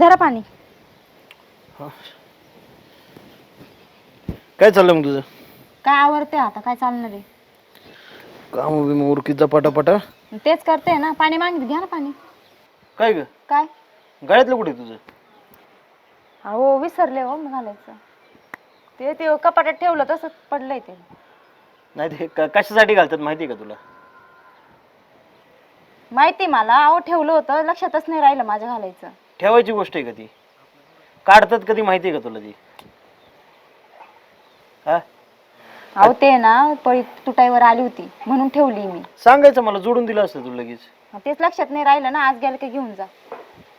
धरा पाणी. काय चाललं मग तुझं? काय आवडते आता काय चालणार आहे? काम बिम उरकीचा पटापटा. तेच करते ना पाणी मागित घ्या ना पाणी. काय ग? काय? गळ्यातलं कुठे तुझं? हो विसरले हो मग घालायचं. ते ते कपाटात ठेवलं तसंच पडलंय ते. नाही ते क- कशासाठी घालतात माहिती आहे का तुला? माहिती मला. अहो ठेवलं होतं लक्षातच नाही राहिलं माझ्या घालायचं. ठेवायची गोष्ट आहे का ती? काढतात कधी माहिती आहे का तुला ती? हा? अहो ते ना पळी तुटाईवर आली होती म्हणून ठेवली मी. सांगायचं मला जोडून दिलं असतं तुला लगेच. तेच लक्षात नाही राहिलं ना आज गेलं की घेऊन जा.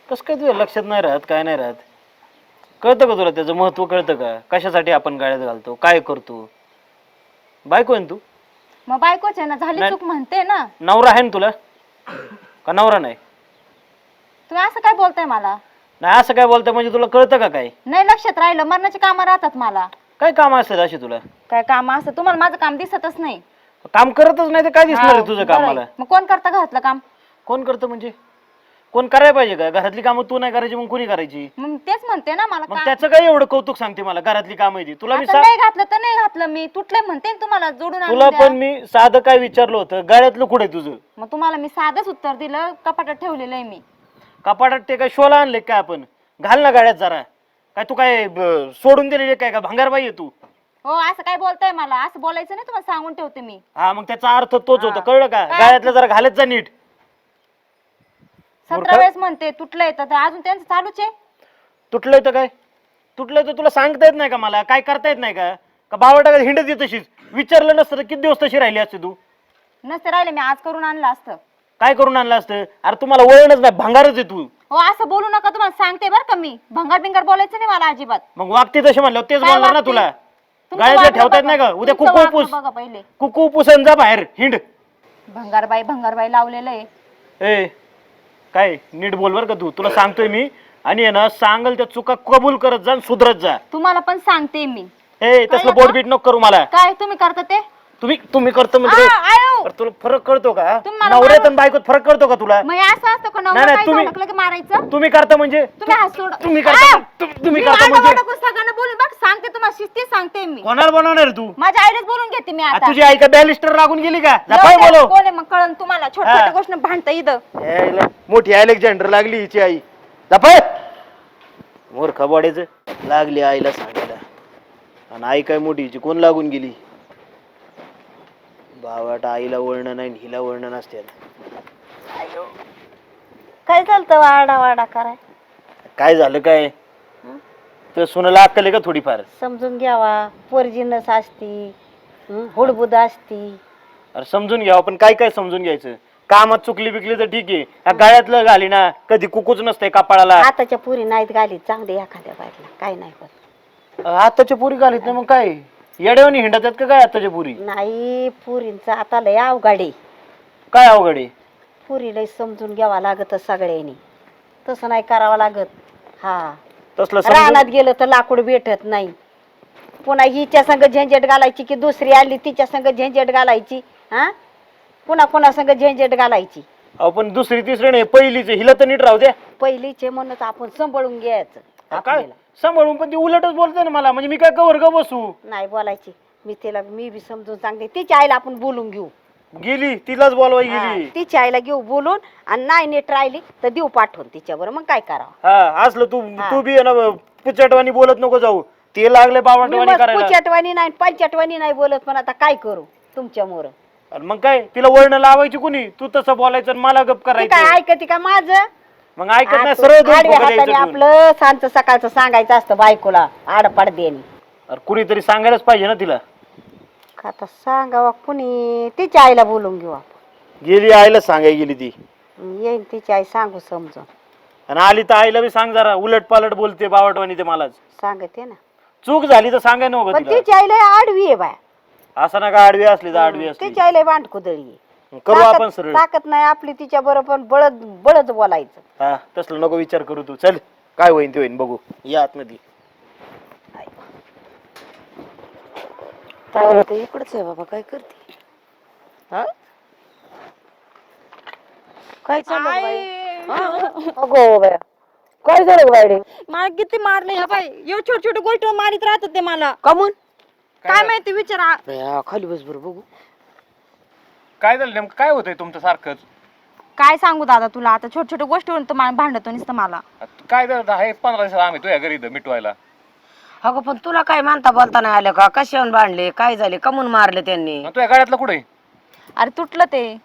कसं काय तुझ्या लक्षात नाही राहत काय नाही राहत? कळतं का तुला त्याचं महत्त्व कळतं का? कशासाठी आपण गाड्यात घालतो काय करतो? बायको आहे ना तू? मग बायकोच आहे ना झाली नाही. चूक म्हणते ना. नवरा आहे ना तुला? का नवरा नाही? तुम्ही असं काय बोलताय मला? नाही असं काय बोलतं म्हणजे तुला कळतं का काय नाही लक्षात राहिलं. मरणाची कामं राहतात मला. काय काम असतात अशी तुला? काय काम असं तुम्हाला माझं काम दिसतच नाही. काम करतच नाही तर काय दिसणार आहे तुझं बरं. आहे. कामाला? मग कोण करता घरातलं काम? कोण करतं म्हणजे? कोण करायला पाहिजे का? घरातली कामं तू नाही करायची मग कोणी करायची? मग तेच म्हणते ना मला मग काम त्याचं काय एवढं कौतुक सांगते मला? घरातली कामं आहे ती. तुला मी आता सा- नाही घातलं तर नाही घातलं मी. तुटले म्हणते ना तुम्हाला जोडून आणून तुला द्या. पण मी साधं काय विचारलं होतं? गाड्यातलं कुठे तुझं? मग तुम्हाला मी साधंच उत्तर दिलं. कपाटात ठेवलेलं आहे मी. कपाटात ते काय शोला आणले काय आपण? घाल ना गाड्यात जरा. काय तू काय ब- सोडून दिलेले काय का? भंगारबाई आहे तू. हो असं काय बोलताय मला? असं बोलायचं नाही तुम्हाला सांगून ठेवते मी. हा मग त्याचा अर्थ तोच होता. हा. कळलं का? काय? गाड्यातलं जरा घालत जा नीट. सतरा. वेळेस म्हणते तुटलंय तर अजून त्यांचं चालूच आहे. तुटलंय तर काय? तुटलंय तर तुला सांगता येत नाही का मला? काय करता येत नाही का? का बावटा हिंडत येत तशीच? विचारलं नसतं तर किती दिवस तशी राहिली असते तू? नसते राहिले मी आज करून आणलं असतं. काय करून आणलं असतं? अरे तुम्हाला वळणच नाही भंगारच आहे तू. हो असं बोलू नका तुम्हाला सांगते बरं का मी. भंगार बिंगार बोलायचं नाही मला अजिबात. मग वागते तसे म्हणलं तेच काय बोलणार ना वागते? तुला? तुमचं गाड्यातलं वागणं ठेवता येत बघा. नाही का? उद्या तुमचं कुकू वागणं पुस बघा पहिले. कुकू पुसन जा बाहेर हिंड. भंगारबाई भंगारबाई लावलेलं आहे. ए काय नीट बोल बर का तू. तुला सांगतोय मी. आणि आहे ना सांगल त्या चुका कबूल करत जा आणि सुधरत जा. तुम्हाला पण सांगते मी. ए तसलं कळलं बोट का? बीट नको करू मला. काय तुम्ही करता ते? तुम्ही तुम्ही करतो म्हणजे आ, आयो. अरे तुला फरक कळतो का? तुम्ही मला नवऱ्यात मारू- आणि बायकोत फरक कळतो का तुला? मग हे असं असतं का नाही, नवरा नाही, काय तुम्ही- की मारायचं? तुम्ही करता म्हणजे? तुम्ही सोड तुम्ही करता आ! तुम- तुम्ही मी करता म्हणजे? सगळ्यांना बोलून बघ सांगते तुम्हाला शिस्ती सांगते मी. कोणाला बनवणार तू? माझ्या आईलाच बोलून घेते मी आ, आता. तुझी आई का बॅलिस्टर लागून गेली का? जा जाऊ बोलव. कोण आहे मग कळण तुम्हाला. छोट्या हा. छोट्या गोष्ट भांडता इथं. यायला मोठी अलेक्झांडर लागली हिची आई. जापाय मूर्ख बॉडेच लागली आईला सांगायला. आणि आई काय मोठी हिची कोण लागून गेली? बावाट आईला वळणं नाही आणि हिला वळणं नसते काय चालतं वाडा वाडा कराय? काय झालं काय? तर सुनाला अक्कल आहे का थोडीफार? समजून घ्यावा. पोरजीनस असती. हं, हुडबुद असती. अरे समजून घ्यावं पण काय काय समजून घ्यायचं? कामात चुकली बिकली तर ठीक आहे. या गाळ्यातलं घाली ना. कधी कुकूच नसतंय कपाळाला. आताच्या पुरी नाहीत गाली चांगली एखाद्या बायला काय नाही होत. आताच्या पुरी घालीत ना मग काय? येड्यावानी हिंडत आहेत का काय आताच्या पुरी? नाही पुरींचं आता लय अवघाडी. काय अवघड? आहे पुरी लय समजून घ्यावा लागत सगळ्यांनी. तसं नाही करावं लागत. हा. तसलं समजून रानात गेलं तर लाकूड भेटत नाही. पुन्हा हिच्या संग झंझट घालायची की दुसरी आली तिच्या संग झंझट घालायची हा? पुन्हा कोणा संग झंझट घालायची. अहो पण दुसरी तिसरी नाही पहिलीच. आहे. हिला तर नीट राहू द्या. पहिलीचे म्हणून आपण सांभाळून घ्यायचं. काय? आपल्याला. सांभाळून पण ती उलटच बोलते ना मला. म्हणजे मी काय कवर ग बसू? नाही बोलायची. मी तिला मी बी समजून सांगते. तिच्या आईला आपण बोलून घेऊ. गेली. तिलाच बोलवाय हा, गेली. तिच्या आईला घेऊ बोलून. आणि नाही नीट राहिली तर देऊ पाठवून तिच्यावर. मग काय करावं? हा असलं तू हा. तू बी आहे ना पुचटवानी बोलत नको जाऊ. ते लागले मी मग करायला. नाही पंचटवानी नाही बोलत. पण आता काय करू तुमच्यामुळं आणि मग काय? तिला वळण लावायची कुणी? तू तसं बोलायचं आणि मला गप काय करायचं. ऐकते का माझं? मग ऐकत नाही सरळ दोन आडव्या फुगं द्यायचं हाताने ठेवून. आपलं सांचं सकाळचं सांगायचं असतं बायकोला आडपाड देणे अरे कुणीतरी सांगायलाच पाहिजे ना तिला. आता सांगावा कुणी? तिच्या आईला बोलून घेऊ आपण. गेली आईला सांगाय गेली ती. येईन तिची आई सांगू समजून. आणि आली तर आईला बी सांग जरा उलट पालट बोलते बावटवानी ते मलाच. सांगते ना. चूक झाली तर सांगाय पण तिला. तिची आईला आडवी आहे बाय. असं ना का आडवी असली तर आडवी असली. तिच्या आईला भांडकुदळी आहे. करू आपण ताकद- सरळ. ताकद नाही आपली तिच्या बरोबर बळद बळच बोलायचं. हा तसलं नको विचार करू तू. चल काय होईन ते होईन बघू. या आतमध्ये. इकडच आहे बाबा काय करते? हा? काय चाललं बाई? हा? अगो बाया. काय झालं बायडे मला किती मारले ह्या बाई. एव छोट छोट गोष्ट मारित राहतात ते मला. कमून? काय माहिती विचारा खाली बस बरं बघू. काय झालं नेमकं? काय होतंय तुमचं सारखंच? काय सांगू दादा तुला? आता छोट छोट गोष्टीवरून तर मा- भांडतो नुसतं मला. आता काय झालं? हे पंधरा दिवसात आम्ही तुझ्या घरी इथं मिटवायला. अगं पण तुला काय म्हणता बोलता नाही आलं का? कशावर बांधले काय झाले? कमून मारले त्यांनी? आणि तुझ्या गाड्यातलं कुठे अरे तुटलं ते.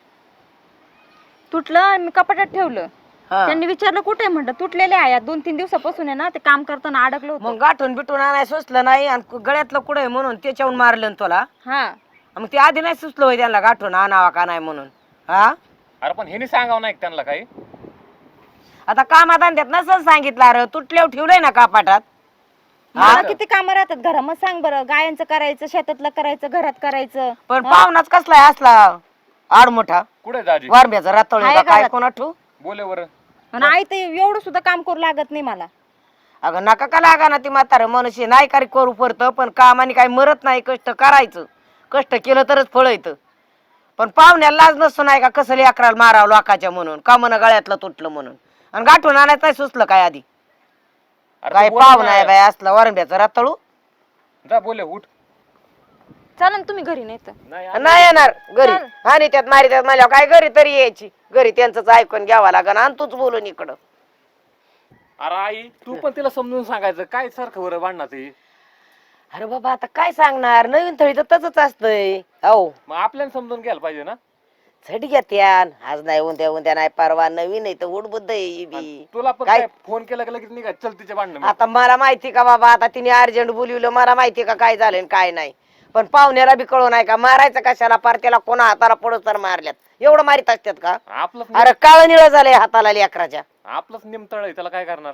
तुटलं आणि मी कपाटात ठेवलं. हा. त्यांनी विचारलं कुठे म्हणलं तुटलेले आहे दोन तीन दिवसापासून आहे ना ते काम करताना अडकलं होतं. मग गाठून बिटून आणाय सुचलं नाही आणि गळ्यातलं कुठे आहे म्हणून त्याच्याहून मारलं ना तुला? हा. मग ते आधी नाही सुचलं होय त्यांना गाठून आणावा का नाही म्हणून. हा? अरे पण ह्यानी सांगावं नाही का त्यांना काही? आता कामाधंद्यात नसल सांगितलं अरे तुटल्यावर ठेवलंय ना कापाटात. मला किती कामं राहतात घरा मग सांग बरं गायांचं करायचं शेतातलं करायचं घरात करायचं पण पाहुणाच कसलाय असला आडमोठा कुठे दाजी? वारब्याचा रातोळी आहे का? काय घरात. कोणा ठेवू बोले वर आणि आई ते एवढं सुद्धा काम करू लागत नाही मला. अगं नका का लागा ना ती म्हातारं? मनुष्य नाही करी करू पडतं पण कामाने काही मरत नाही कष्ट करायचं. कष्ट केलं तरच फळ येतं. पण पाहुण्याला लाज नसतो नाही का कसं लेकराला मारावं लोकाच्या म्हणून? कामनं गळ्यातलं तुटलं म्हणून? आणि गाठून आणायचं नाही सुचलं काय आधी? अरे काय बोल पाहुणा ना. आहे बाय असलं वरंब्याचं रताळू जा बोले उठ. चला ना तुम्ही घरी नाही तर. नाही नाही येणार घरी. आणि त्यात मारी त्यात म्हणल्यावर काय घरी तरी यायची. घरी त्यांचंच ऐकून घ्यावं लागन आणि तूच बोलून इकडं. अरे आई तू पण तिला समजून सांगायचं. काय सारखं बरं भांडणार ते अरे बाबा आता काय सांगणार? नवीन थळी तर तसंच असतंय. अहो मग आपल्याला समजून घ्यायला पाहिजे ना? झट घ्या त्यान. आज नाही उद्या उद्या नाही परवा नवीन आहे तर उडबुद्ध आहे ही बी. तुला पण काय? काय फोन केला की लगेच निघा चल तिच्या भांडण आता मला माहिती का बाबा आता तिने अर्जंट बोलवलं मला माहिती का काय झालं आणि काय नाही. पण पाहुण्याला बी कळू नाही का मारायचं कशाला? पार त्याला कोणा हाताला पडत तर मारल्यात. एवढं मारित असतात का? आपलंच अरे काळ निळ झालंय हाताला लेकराच्या. आपलंच निमतळ आहे त्याला काय करणार?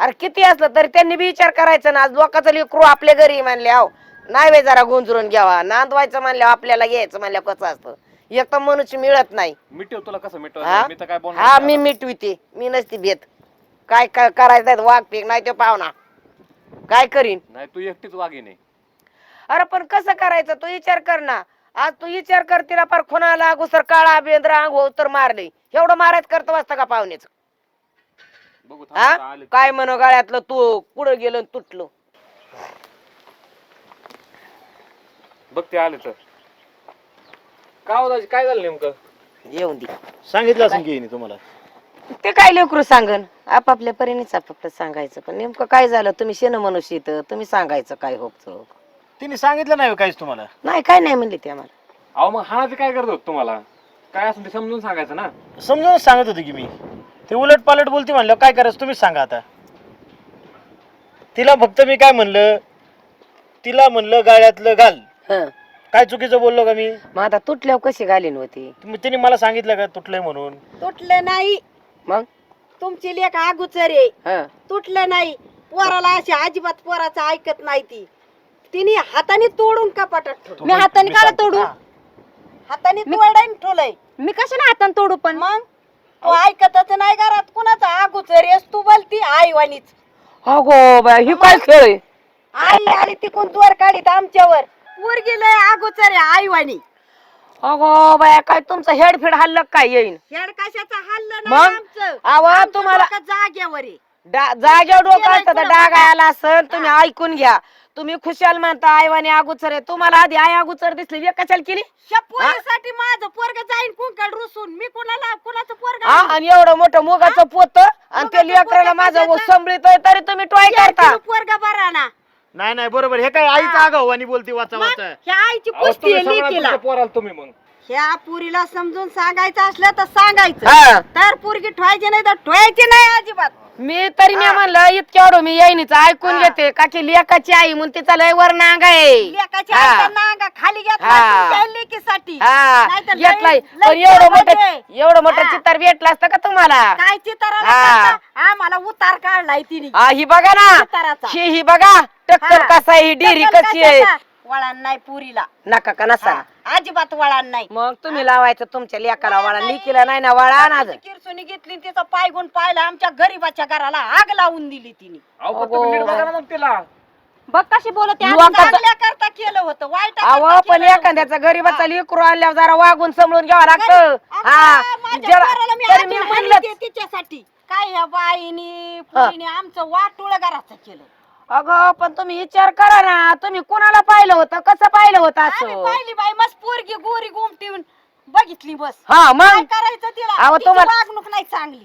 अरे किती असलं तरी त्यांनी बी विचार करायचा ना. आज लोकांचं लेकरू आपल्या घरी म्हणले आहो नाही वे जरा गुंजरून घ्यावा. नांदवायचं म्हणल्यावर आपल्याला घ्यायचं म्हणल्यावर कसं असतं? एक तर मनुष्य मिळत नाही. मिटव तुला कसं हा? मिटव मी तर काय हा मी मिटविते. मी नसती भेट. काय काय करायचं वाघ पीक नाही तो पाहुणा. काय करीन? नाही तू एकटीच वागी नाही अरे पण कसं करायचं? तू विचार कर ना. आज तू विचार कर तिला फार खुणाला घुसर काळा बेंद्र अंग हो तर मारले. एवढं मारायचं करतो वाजता का पाहुण्याचं बघू थांब आता हा आले काय म्हण गाळ्यातलं? तू पुढं गेलं आणि तुटलं? बघ ते आले तर. का हो दाजी काय झालं नेमकं? येऊन दे. सांगितलं असं की हिने तुम्हाला. ते काय लेकरू सांगन? आपापल्या परीनेच आपापलं सांगायचं. पण नेमकं काय झालं? तुम्ही शेण मनुष्य इथं. तुम्ही सांगायचं काय होत तिने सांगितलं नाही काहीच तुम्हाला. नाही काय नाही म्हणले ते आम्हाला. अहो मग हाणाचे काय करत होत तुम्हाला? काय असं ते समजून सांगायचं ना? समजूनच सांगत होते की मी. ते उलट पालट बोलते म्हणलं काय करायचं? तुम्हीच सांगा आता. तिला फक्त मी काय म्हणलं तिला म्हणलं गाड्यातलं घाल. हं. काय चुकीचं बोललो का मी? मग आता तुटल्यावर कशी घालीन होती तुम्ही तिने मला सांगितलं का तुटलंय म्हणून? तुटलं नाही. मग? तुमची लेख अगोचर आहे. हं. तुटलं नाही. पोराला अशी अजिबात पोराचं ऐकत नाही ती. तिने हाताने तोडून कपाटात ठेवलं. मी हाताने काला तोडू? हाताने तोडायन ठेवलंय. मी कशाने हाताने तोडू पण? मग? तो ऐकतच नाही घरात कुणाचा? अगोचर आहेस तू बोलती आई वाणीच अगो बाय ही काय खेळ आहे? आई आली तिकून द्वार काढीत आमच्यावर. पोरगी लय अगोचर आहे आई वाणी अगो बाया काय तुमचं हेडफेड हल्लं काय येईन? हेड कशाचं हल्लं मग? नाही आमचं? अहो, आमचं तुम्हाला- डोकं जाग्यावर आहे. डा- जागेवर डोकं असतं तर डाग. आला असन तुम्ही ऐकून घ्या. तुम्ही खुशाल म्हणता आईवाने अगोचर आहे. तुम्हाला आधी आई अगोचर दिसली कशाला केली? ह्या पोरीसाठी माझं पोरग जाईन कुंकड रुसून मी कुणाला कुणाचं पोरग हा? आणि एवढं मोठं मुगाचं पोत आणि ते लेकराला माझं कशाचं? संभळीतोय तरी तुम्ही टोय करता. पोरग बरा ना. नाही नाही बरोबर. हे काय आईचा आगाऊ आणि बोलती वाचा मग वाचा. ह्या आईची अहो, पुस्ती तुम्ही आहे सांगा ना लेकीला. तुमच्या पोराला तुम्ही मग. ह्या पुरीला समजून सांगायचं असलं तर सांगायचं. हा. तर पोरगी ठेवायची नाही तर ठेवायची नाही अजिबात. मी तरी मी म्हणलं इतक्या एवढं मी येईनीच ऐकून हा. घेते का की लेकाची आई म्हणून तिचा लय वर नांग आहे हा. खाली घेतला हा. लेकीसाठी हा नाहीतर घेतलाय लय पण एवढं. मोठं एवढं मोठं हा. चित्तर भेटलं असतं का तुम्हाला काय हा. आम्हाला उतार काढलाय तिने हा, ही बघा ना. ही ही बघा टक्कर हा. कसा आहे ही डेरी कशी आहे? वळण नाही पुरीला. नका का नसा? हा, अजिबात वळण नाही. मग तुम्ही लावायचं तुमच्या लेकाला वळा लिकीला नाही ना वळा ना किरसुनी घेतली आणि तिचा पाय गुण पाहिला. आमच्या गरीबाच्या घराला आग लावून दिली तिने. अहो पण तुम्ही नीट बघा ना मग तिला. बघ कशी बोलत. आहे. युवकाचं- केलं होतं. वाईट अव पण एखाद्याचा गरीबाचा लेकरू आणल्यावर जरा वागून समजून घ्यावं लागतं. हा. जरा तरी मी आधी म्हणलं हाणली, ती हिच्यासाठी काय या बाईनी पुरीने आमचं वाटोळ घराचं केलं. अगं पण तुम्ही विचार करा ना. तुम्ही कोणाला पाहिलं होतं? कसं पाहिलं होतं आम्ही असं? पाहिली बाई मस्त पोरगी गोरी गुमटी बघितली बस. हा काय मग? करायचं तिला? अहो, तिची तुम्हाला- वागणूक नाही चांगली.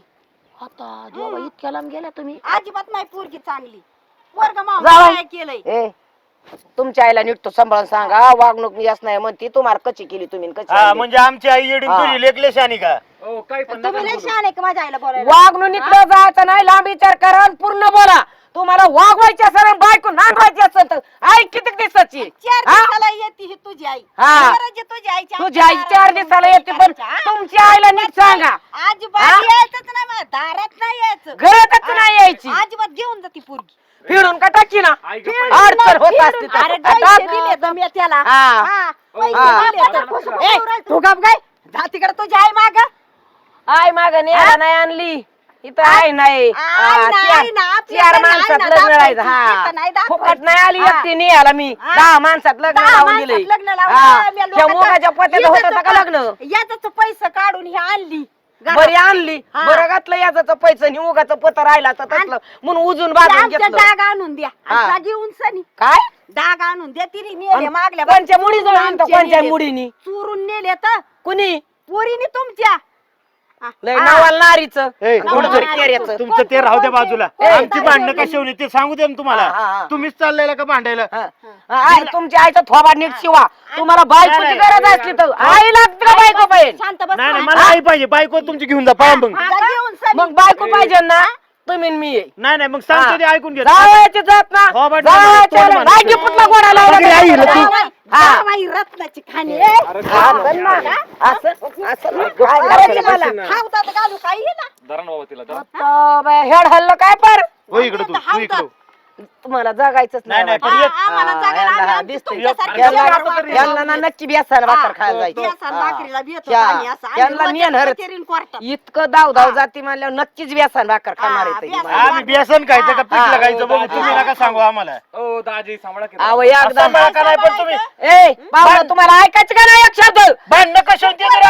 आता जेव्हा इतक्या लांब गेल्या तुम्ही. अजिबात नाही पोरगी चांगली. वर्ग जावई. मामा केलंय? ए तुमच्या आईला नीट तो सांभाळून सांगा. वागणूक यस नाही म्हणती. तुम्हाला कशी केली तुम्ही कशी हा आणली. म्हणजे आमची आई येडी हा. तुझी लेकलेश आणि का? हो काय पण तुम्ही लय. शहाणे का माझ्या आईला बोलायला? वागणुकीतलं जायचं नाही. लांब विचार करा आणि पूर्ण बोला. तुम्हाला वागवायची असेल आणि बायको नांदवायची असेल तर आई किती दिवसाची चार हा? दिवसाला येते ही तुझी आई हा. तुझी आईची तुझी आई चार दिवसाला येते पण तुमच्या आईला नीट सांगा हा? अजिबात यायचंच नाही माझ्या दारात नाही यायचं घरातच नाही यायची अजिबात घेऊन जाते पोरगी फिरून का टाकी ना आई गप्प फिरून आहे. अडचण होत. असते तर. अरे आता- पैसे दिले तर मी त्याला हा. हा, पैसे हा. दिले तर. ए, तू गप काय जा तिकडे तुझी आई माग आई माग न्यायला नाही आणली इथं आई नाही. हा, ना, चार- माणसात लग्न राहायचं हा. फुकट नाही आली हा. एकटी न्यायला मी. हा. दहा माणसात लग्न लावून दिले हा. त्या पोत्यात होत का लग्न? याच पैसे काढून ही आणली घरात. बरी आणली. हा. बरं घातलं याचं पैसे नि मुगाचं पोत राहिला तर म्हणून उजून ते बाजून आमच्या घेतलं. डाग आणून द्या. हा. आणि जा घेऊन सनी. काय? डाग आणून द्या. तिने नेले आणि मागल्या कोणच्या मुडी जवळ आणतो कोणच्या. मुडीनी? चोरून नेले तर कुणी? पोरीने तुमच्या. लय. नावाला नारीचं ए. केऱ्याचं. तुमचं ते राहू द्या बाजूला कोणते? आमची भांडणं कशी होली ते सांगू दे ना हा, हा, तुम्हाला हा. तुम्हीच चाललेला का भांडायला हा. आई तुमच्या आईचा थोबा नीट शिवा तुम्हाला बायकोची नाही, गरज असली तर आई लागते का बायको पाहिजे शांत बस नाही नाही ना. मला आई पाहिजे बायको तुमची घेऊन जा पहा मग जा घेऊन सनी. मग बायको पाहिजे ना तुम्ही मी येई. नाही नाही मग सांगतो ते ऐकून घे जावयाची जात ना थोबाड नाही, जावयाच्या तोंड मार. लागी पुतला गोडा लावला अगं, आई, का? तू- जावई- हा. जावई रत्नाची खाणी हा, असं ना. असं- असं ना. काय करायचं मला? खावतात घालू काही ना धरा ना बाबा तिला धरा. तो बाय, हेड हल्लं काय पर हो इकडे तू तू इकडे तुम्हाला जगायचंच नाही, नाही, वाटतं. पण येत- आ- आम्हाला हा, जगायला यांना आम्ही हा आमची दिसतंय. तुमच्यासारखी यांना- जगायला वाटतं. यांना ना नक्की बेसन भाकर खायला जायचं बेसन हा. भाकरीला बेत या. आणि असं आम्ही यांना रोजच नेन हरच. कचेरीन कोर्टात. इतकं धाव धाव जाती म्हणल्यावर नक्कीच बेसन भाकर खाणार हा, आहे बेसन. आम्ही बेसन खायचं का हा. पिठलं खायचं बघू तुम्ही नका सांगू आम्हाला ओ दाजी सांभाळा की अहो एकदा सांभाळा का नाही पण तुम्ही ए पाहुणं तुम्हाला ऐकायचं का नाही एक शब्द भांडणं कशी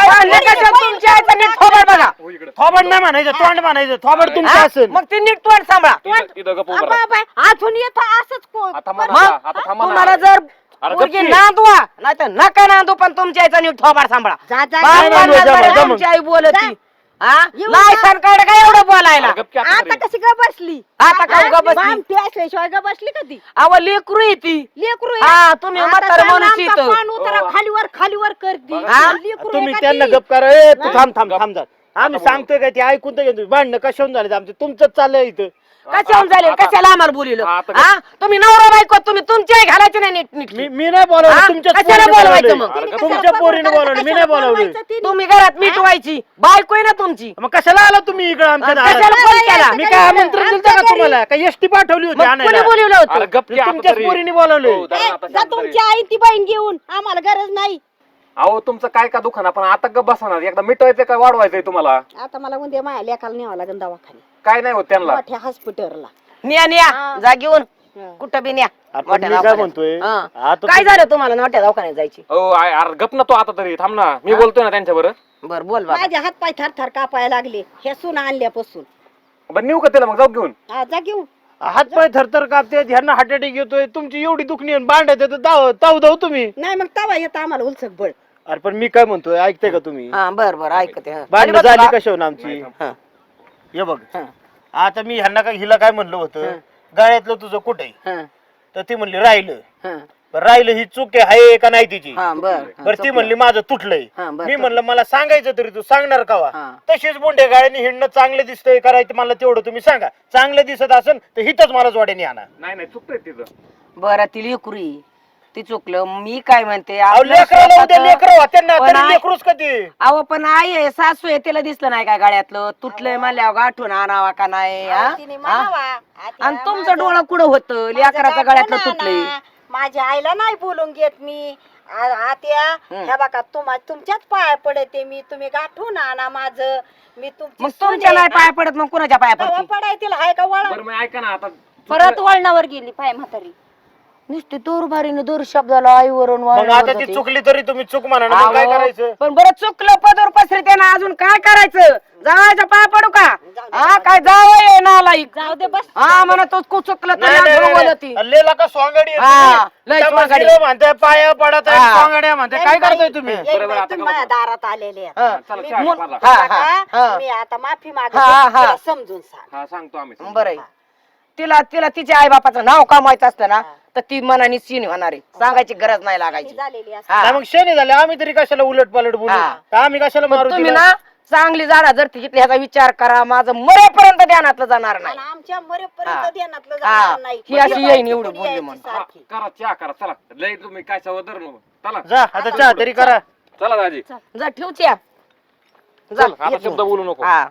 नीट थोबाड बघा. हो थोबाड नाही म्हणायचं तोंड म्हणायचं थोबाड तुमचं? असेल. मग ती नीट तोंड सांभाळा. इथं- इथं गप्प उभं अबा, राहा. अबा, अजून येतो असंच को- आता म्हणा मग ना, आता थांबा ना. तुम्हाला जर अरे. नांदवा नाही तर नका नांदू पण तुमच्या आईचा नीट थोबाड सांभाळा. जा, जा, बाप नाही. तुमची आई बोलती. येऊ लायसन काढ काय एवढं बोलायला? की आता. कशी ग बसली? आता का उगा बसली? असल्याशिवाय ग बसली कधी अव लेकरू येते लेकरू आहे. हा, तुम्ही आता म्हातारं चालला माणूस आमचा इथं. पान उतारा हो. खालीवर खालीवर करती. हा? लेकरू तुम्ही आहे का त्यांना ती? गप करा. ए तू थांब थांब थांब जा. आम्ही सांगतोय काय ते ऐकून तर घे तुम्ही भांडणं कशाहून झाले आमचं? तुमचंच चाललंय इथं. कशाहून झाले आता- कशाला आम्हाला बोलिलं हा तुम्ही नवरा बायको तुम्ही तुमची आई घालायची नाही नीट नीट मी मी नाही बोलावलं हा? तुमच्याच कशाला पोरीने बोलवायचं. मग? तुमच्या पोरीने बोलवायचं? बोलावलं मी नाही बोलावलं बोलवायचं? तुम्ही घरात मिटवायची बायको आहे ना तुमची मग कशाला आला तुम्ही इकडे आमच्या हा, दारात? कशाला फोन केला मी काय आमंत्रण दिलं का तुम्हाला काय एसटी पाठवली होती मग कोणी आणायला बोलवलं अरे होतं गप्प की आता तुमच्याच तरी. पोरीने बोलावलंय. हो, धरा ए, ना आता जा शांत तरी. तुमची आई ती बहीण घेऊन आम्हाला गरज नाही अहो तुमचं काय का दुकान पण आता गप्प बसणार एकदा मिटवायचं का वाढवायचंय तुम्हाला? आता मला उद्या माझ्या लेकाला न्यावं लागेल दवाखाने काय नाही होत त्यांना. मोठ्या हॉस्पिटलला न्या न्या. जा घेऊन. कुठं बी न्या. आपण मोठ्या मी काय दवाखान्यात. म्हणतोय? हा. आता काय झालं तुम्हाला मोठ्या दवाखान्यात जायची? हो आय- अरे गप ना तो आता तरी. थांब ना. मी बोलतोय ना त्यांच्यावर बर. बोल बाबा. माझे हात पाय थर थर कापायला लागले. हे सून आणल्यापासून. बरं नेऊ का त्याला मग? जाऊ घेऊन. हा, जा घेऊन. हातपाय थरथर कापते ह्यांना हार्ट अटॅक येतोय तुमची एवढी दुखणी भांडत येतं दाव ताव दाव तुम्ही. नाही मग तवा येत आम्हाला उलसक बळ. अरे पण मी काय म्हणतोय ऐकते का तुम्ही हा बर बर ऐकते हा. भांडणं झाली बसा. कशावर आमची हा. हे बघ हा. आता मी ह्यांना काय हिला काय म्हणलं होतं गाळ्यातलं तुझं कुठे हा. तर ती म्हणली राहिलं हा. बरं, राहिलं ही चूक आहे हाय का नाही तिची हा बर हा, बरं ती. म्हणली माझं तुटलंय हा, बरं, मी म्हणलं मला सांगायचं तरी तू सांगणार कावा हा. तशीच बोंडे गाड्याने हिंडणं चांगलं दिसतंय करायचं मला तेवढं तुम्ही सांगा चांगलं दिसत असेल तर हिथंच मला जोड्याने आणा नाही नाही चुकतंय तिथं बरं ती लेकरी ती चुकलं. मी काय म्हणते अहो, आपलं लेकराला उद्या स्वतःचं- लेकरं होते ना पण तरी आई- लेकरूच कधी? अहो पण आई आहे सासू आहे तिला दिसलं नाही काय गाड्यातलं तुटलंय म्हणल्यावर गाठून आणावा का नाही हा? तिने हा? म्हणावा, आत्या, आणि तुमचं माझं- डोळं कुठं होतं? माझं लेकराच्या गाठून गळ्यातलं आणा. तुटलंय. माझ्या आईला नाही बोलून घेत मी. आ- आत्या हं. ह्या बघा तुम्हा तुमच्याच पाया पडते मी. तुम्ही गाठून आणा माझं. मी तुमची मग सून तुमच्या आहे नाही ना. पाया पडत मग कुणाच्या पाया तवा पडती? पडाय तिला हाय का वळण? बरं मग ऐका ना आता परत वळणावर गेली पाय म्हातारी. नुसती दोरभारीने दोर शब्दाला आईवरून मग आता ती. चुकली तरी तुम्ही चूक म्हणा ना मग काय करायचं पण बरं चुकलं पदर पसरते ना अजून काय करायचं जावायचा पाय पडू का हा काय जावं ना जाऊ दे बस हा म्हणा तो कु चुकलं तरी नाही, नाही, अजून नाही, बोलती. नाही. लेला का स्वांगडी आहे हा, तुम्ही? लय त्या स्वांगडी. मस्तीला म्हणताय पाया पडत आहे हा. म्हणताय काय करताय तुम्ही बरोबर, आता माझ्या दारात आलेले आहेत. हा. मी. हा, हा, काका, हा. आता माफी मागते हा, हा. समजून सांग हा सांगतो आम्ही बरं आहे. तिला तिला तिच्या आई बापाचं नाव कमावायचं असतं ना तर ती मनाने सीन होणार आहे. सांगायची गरज नाही ती लागायची. झालेली असते. हा. नाही, मग शनी झाले आम्ही तरी कशाला उलट पालट बोलू? हा. तर आम्ही कशाला मारू तुम्ही तिला? ना चांगली जाणा जर तिच्यातली ह्याचा विचार करा माझं मरेपर्यंत ध्यानातलं जाणार नाही. आणि आमच्या हा. मरेपर्यंत ध्यानातलं हा. जाणार नाही. ही अशी ती येईन एवढं बोलली म्हणून. हा, सारखी. करा चहा करा चला. लय तुम्ही काय सवदर नको चला. जा आता चहा तरी करा. चला दाजी. जा ठेवची चल आता शब्द बोलू नको. हा.